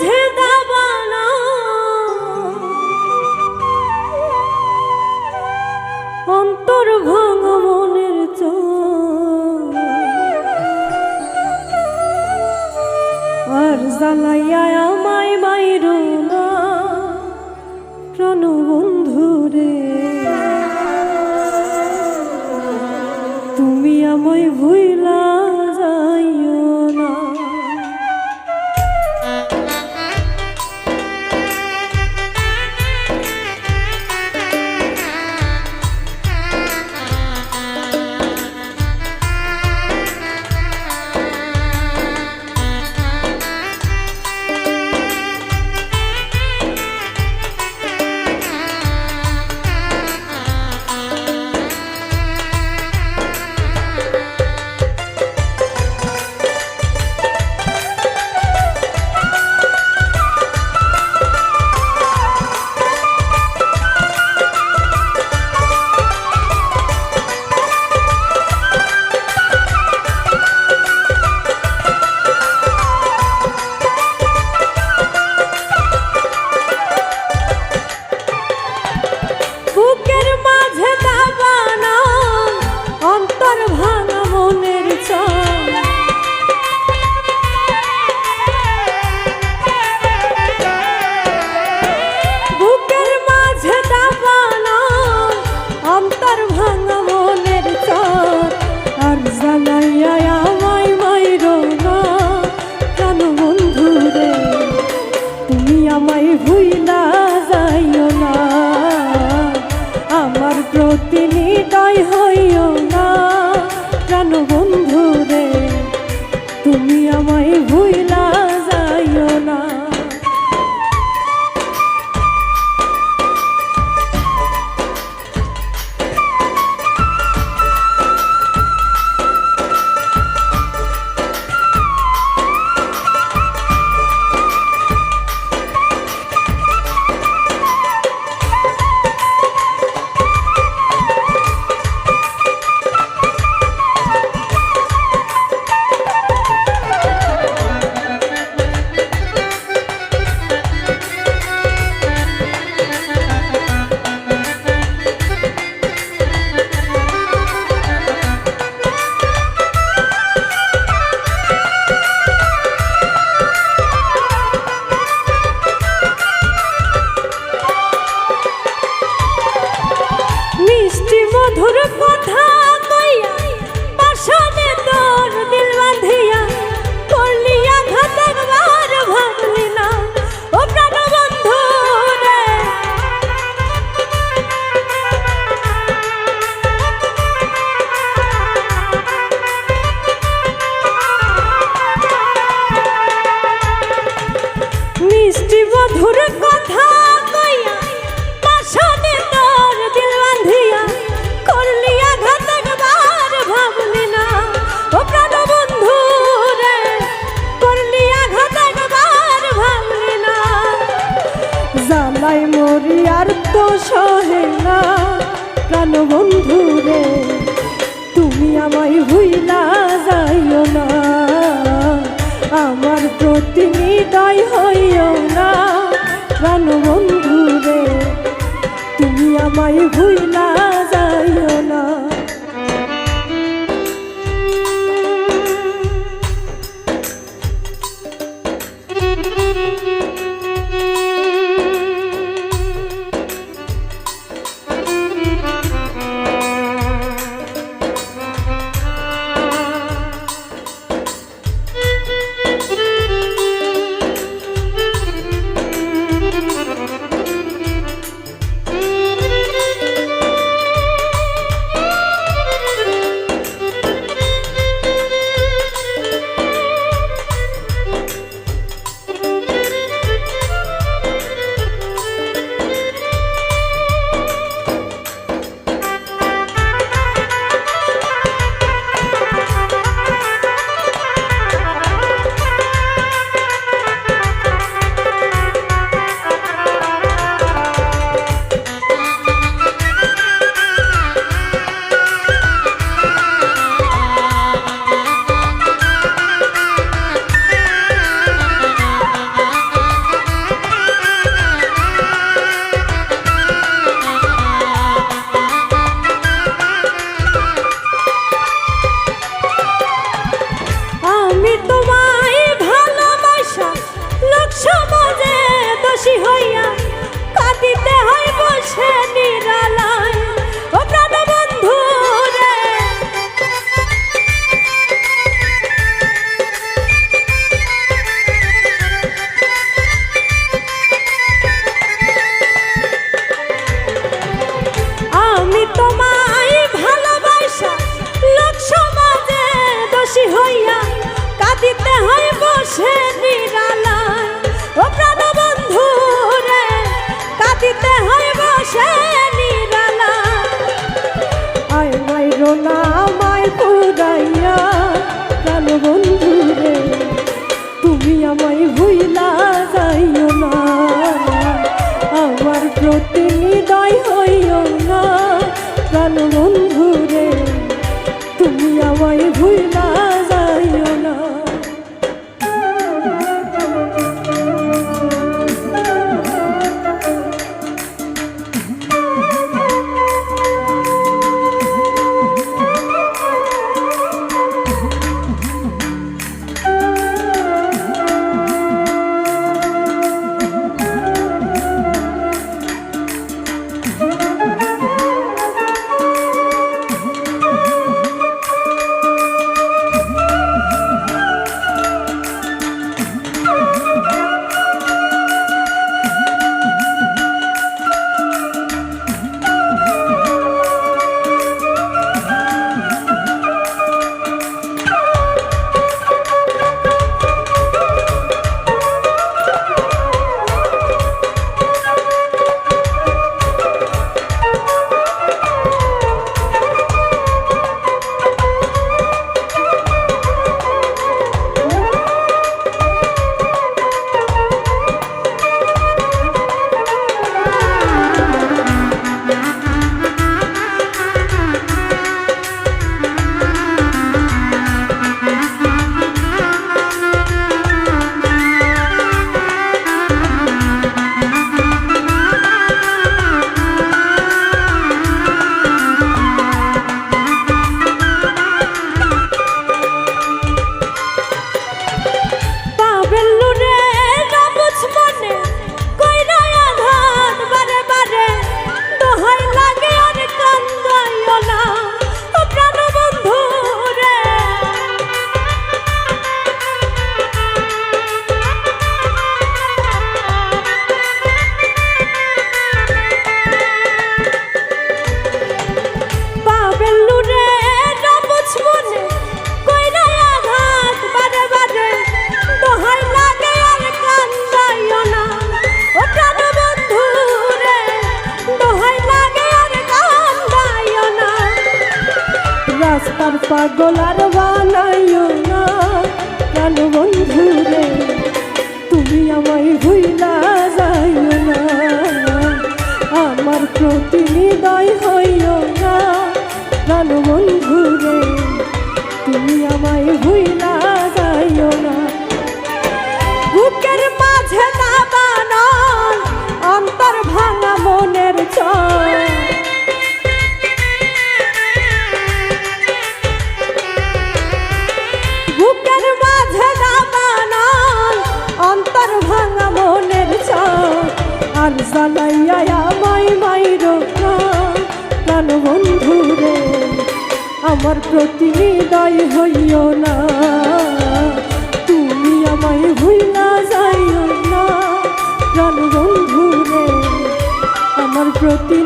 বুঝে দেবা না অন্তর ভাঙ মনের আর জ্বালাইয়া আমায় ভুইলা যাইও না। আমার প্রতি নিদয় হইও কালো বন্ধু তুমি আমায় ভুইলা যাইও না। আমার প্রতি হৃদয় হইও না প্রাণ বন্ধু রে, তুমি আমায় ভুইলা হয় বসে নিরালা। তার পাগলার বানাইও না। কেন বন্ধু রে তুমি আমায় ভুইলা যাইও না। আমার প্রতি হৃদয় হইও না। কেন প্রাণ সালাইয়া আমায় মাই প্রাণ বন্ধু রে, আমার প্রতি হইও না। তুমি আমায় ভুলা যাইও না। প্রাণ বন্ধু রে, আমার প্রতি